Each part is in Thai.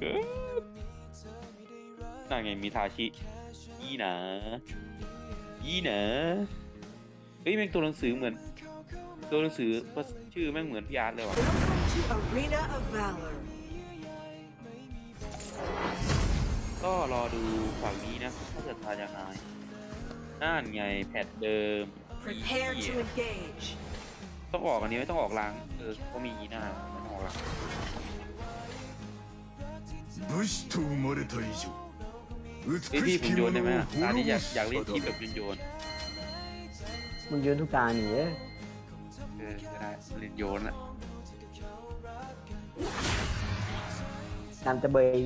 เกินนั่นไงมีทาชิอีหนะอีหนะเฮ้ยแม่งตัวหนังสือเหมือน ตัวหนังสือชื่อแม่งเหมือนพี่อาร์ตเลยว่ะ To Arena of Valor. ก็รอดูฝั่งนี้นะถ้าเกิดทานยังไงนั่นไงแพทเดิม Prepare เหี้ to ย engage. ต้องออกอันนี้ไม่ต้องออกล้างเออก็มีอีหน้าไม่ต้องออกล้าง 武士と生まれた以上 เฮ้ยพี่ 美 ผม しき โย 者 นได้ไหม を อะตาที่อยาก 滅ぼす อยากเล่นทีมแบ 定 บโยนโยน มึงยืนทุกตาหนีเอ้ย เออก็ได้เล่นโยนอะ ตามจะเบย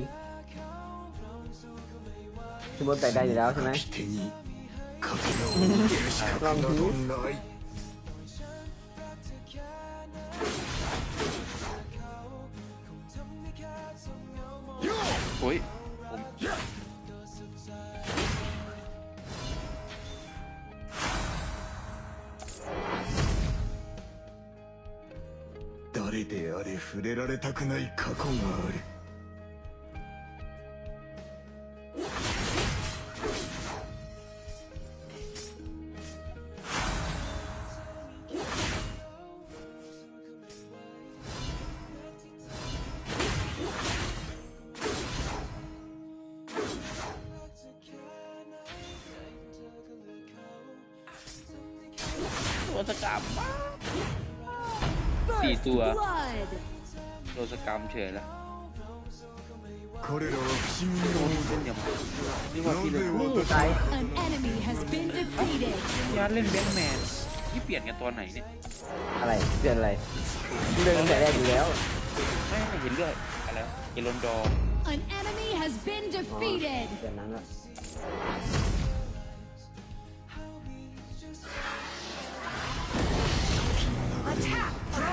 คือบนแตกได้อยู่แล้วใช่ไหม 暁手に刀 れであれ触れられたくない過去がある。 สี่ตัว Blood. ตัวสกรรมเฉยละ 彼らは不思議に思う เล่นอย่างนี่ว่า な พี่เล่น ぜ นี่ 私 ตาย An enemy has been defeated. พี่อาร์ตเล่นแบงค์แมนที่เปลี่ยนกันตอนไหนเนี่ย อะไรเปลี่ยนอะไรมึงเดินตั้งแต่แรกอยู่แล้ว ไม่ไม่เห็นเรื่อยอะไรวะเอลอนดอร์ An enemy has been อ๋อ defeated. เปลี่ยนนั้นละ Attack!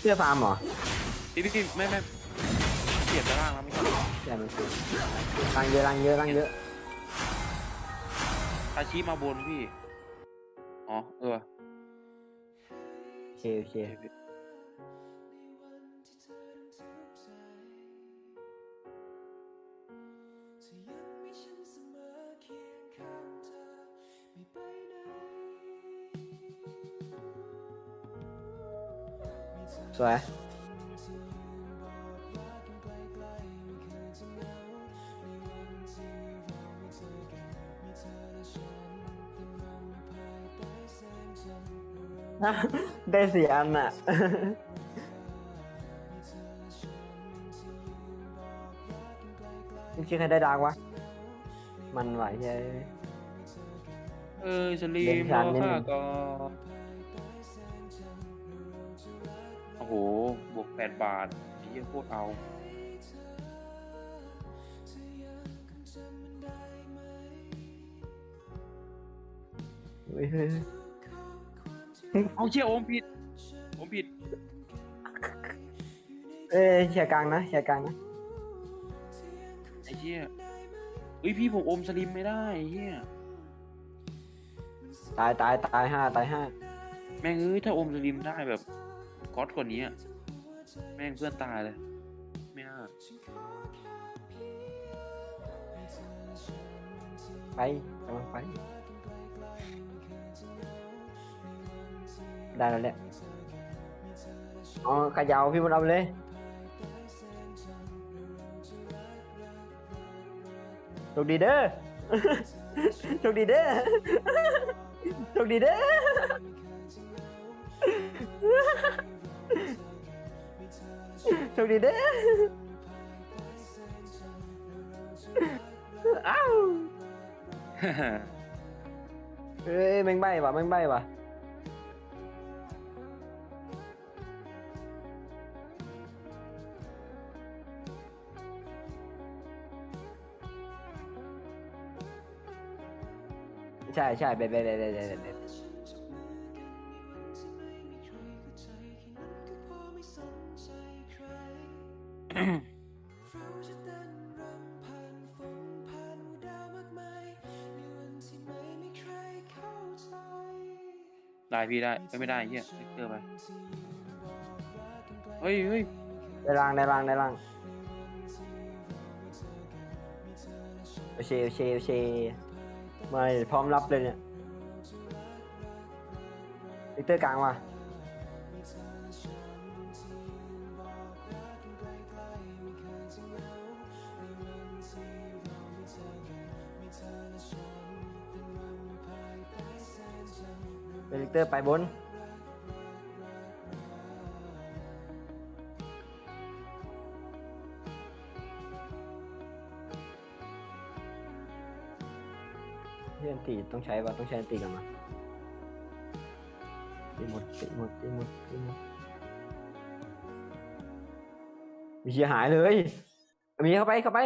เสื้อฟาร์มเหรอพี่พี่ไม่ไม่เปลี่ยนไปล่างแล้วไม่ใช่ใช่ไหมรังเยอะรังเยอะรังเยอะทาชิมาบนพี่ อ๋อ เออโอเคโอเคโอเสวยได้สี่อันอะคิดใครได้ดาร์กวะ มันไหวใช่ เออสลีเล่มนรชัอนนิดนึค่างก่อน โอ้โห บวกแปดบาทไอ้เหี้ยโคตรเอาเฮ้ยเฮ้ยเฮ้ยเอาเชี่ยโอมผิดโอมผิด เอ้ยเชียร์กลางนะเชียร์กลางนะไอ้เชี่ยเฮ้ยพี่ผมอมสลิมไม่ได้ไอ้เหี้ยตายตายตายห้าตายห้าแม่งเอ้ยถ้าอมสลิมได้แบบก๊ อตกว่านี้แม่งเพื่อนตายเลย ไม่น่าไปกำลังไป ได้แล้วแหละอ๋อเขยาวพี่มันเอาเลย โชคดีเด้อ โชคดีเด้อ โชคดีเด้อ Thôi đi đấy. Ê, mình bay vào, mình bay vào Chạy, chạy, bè, bè, bè, bè, bè, bè. ได้พี่ได้ไม่ไม่ได้เฮียเลกเตอร์ไปเฮ้ยเฮ้ยได้ล่างได้ล่างได้ล่างโอเคโอเคโอเคมาพร้อมรับเลยเนี่ยลิกเตอร์กลางว่ะ เดลิกเตอร์ไปบน เพื่อนตีต้องใช้ว่าต้องใช้ตีกันมาตีหมดตีหมดตีหมดตีหมดมีเสียหายเลย มีเข้าไปเข้าไป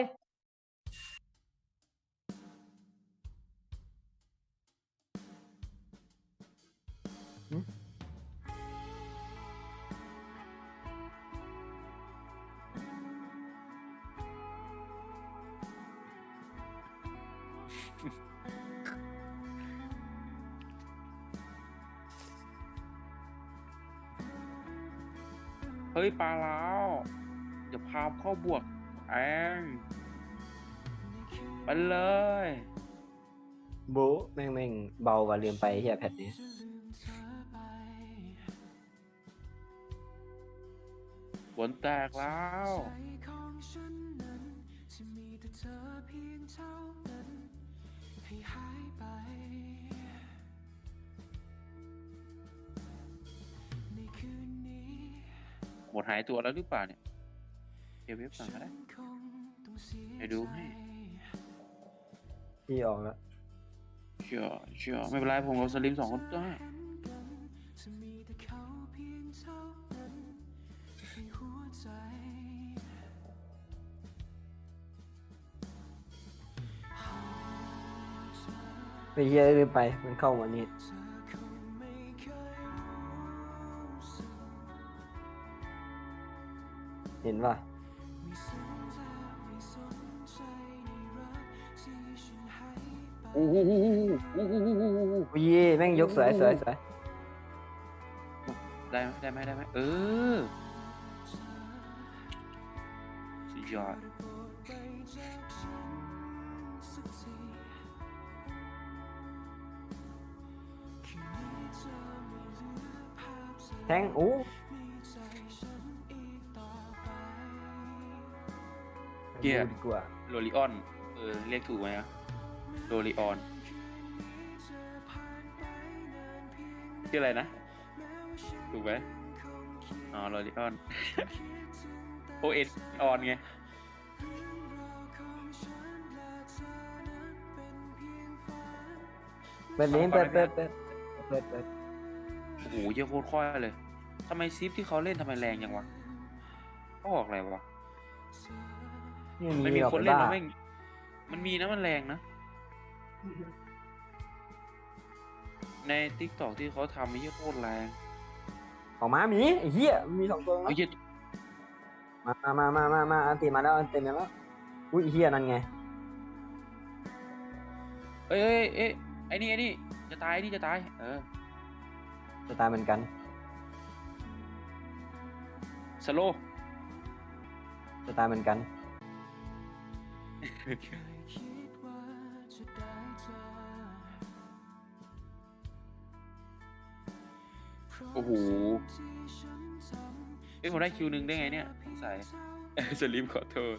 เฮ้ย ปลาแล้วเดี๋ยวพาเข้าบวกแองไปเลยโบะแม่งแม่งเบากว่าลืมไปเฮียแพทนี้ บนแตกแล้ว หมดหายตัวแล้วหรือเปล่าเนี่ย เดี๋ยวเว็บสั่งก็ได้เดี๋ยวดูให้ที่ออกแล้วเชื่อเชื่อไม่เป็นไรผมกับสลิมสองคนได้ ไปเฮียลืมไป มันเข้าวันนี้เห็นป่ะโอ้โหโอ้โหโอ้โหโอ้โหโอ้โหอุ้ยแม่งยกสวยสวยสวยได้ไหมได้ไหมได้ไหมเออสุดยอด ทงอู้เหี้ยดูดีกว่าโรลิออน เออ เรียกถูกไหมอะโรลิออนชื่ออะไรนะ ถูกไหมอ๋อโรลิออน โอเอออนไง เปิดนี้เปิดเปิดเปิดเปิดเปิดโอ้โหเยอะโคตรค่อยเลย ทำไมซิปที่เขาเล่นทำไมแรงยังวะเขาออกอะไรวะนี่ไม่มีมีหรอกคนไปเล่นบ้าแล้วแม่งมันมีนะมันแรงนะ ในทิกตอกที่เขาทำไอ้เหี้ยโคตรแรงของม้ามีไอ้เหี้ยมีสองตัวไอ้นะเหี้ยมามามามามาอันตีมาแล้วอันตีมาแล้วอุ้ยไอ้เหี้ยนั่นไงเอ้ยเอ้ยเอ้ยไอ้นี่ไอ้นี่จะตายไอ้นี่จะตาย เออ จะตายเหมือนกัน สโลจะตายเหมือนกัน โอ้โหเอ้ยผมได้คิวหนึ่งได้ไงเนี่ยสงสัยสลิมขอโทษ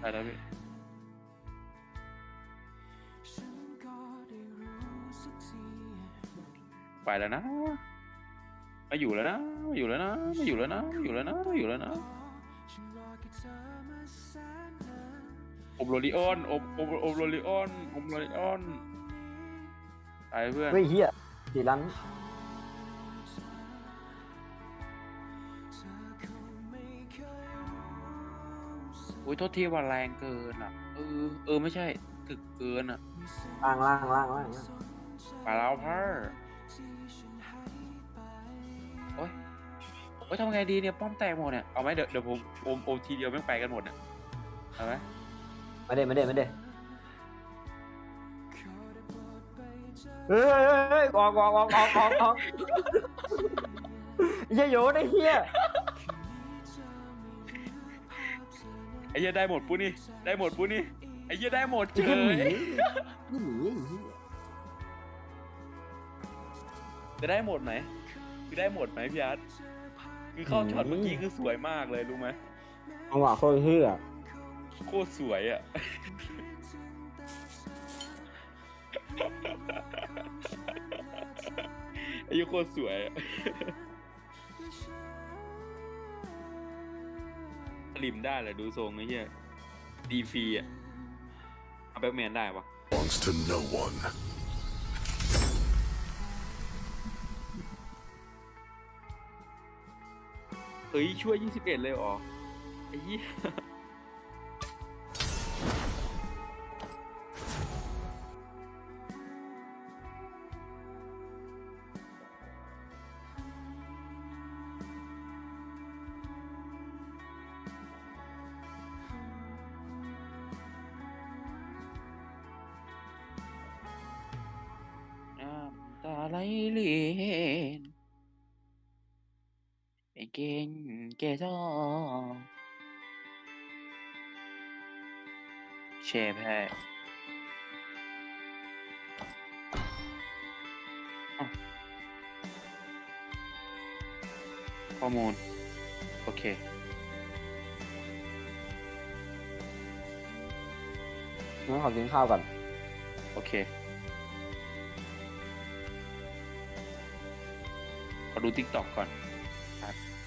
ได้แล้วพี่ ไปแล้วนะไมาอยู่แล้วนะไมาอยู่แล้วนะไมาอยู่แล้วนะไมาอยู่แล้วนะไมาอยู่แล้วนะอบโรลิออนอบอบอบโรลิออนอบโรลิออนไปเพื่อนเฮ้ยเหี้ยตีลันอุ้ยโทษทีว่าแรงเกินอะ เออ เออไม่ใช่ ถึกเกินอะล่างล่างล่างล่างล่างไปแล้วพ่อ โอ้ยโอ้ยทำไงดีเนี่ยป้อมแตกหมดเนี่ยเอาไหมเดี๋ยวเดี๋ยวผมโอมโอมทีเดียวไม่งไปกันหมดเนี่ยเอาไหมไม่ได้ไม่ได้ไม่ได้เฮ้ยเฮ้ยเฮ้ยออกออกออกออกออกออกเหี้ยโยนไอ้เหี้ยไอ้เหี้ยได้หมดปุ๊นี่ได้หมดปุ๊นี่ไอ้เหี้ยได้หมดเฉจะหนียจะหนีไอ้เหี้ย จะได้หมดไหมคือได้หมดไหมพี่อาร์ตคือเข้าช็อตเมื่อกี้คือสวยมากเลยรู้ไหมจังหวะโคตรเหี้ยโคตรสวยอะไอ้ยี่โคตรสวยอะสลิมได้แหละดูทรงไอ้เหี้ยดีฟรีอะเอาแบ็กแมนได้ปะ belongs to no one ฮ้ยช่วย 21 เลยเหรอไอ้เหี้ยตาไหลเลีนเป็นเก่ง แก่ท้องแชร์แพ้อ้าวข้อมูล โอเค งั้นขอกินข้าวก่อน โอเคขอดูติ๊กต็อกก่อน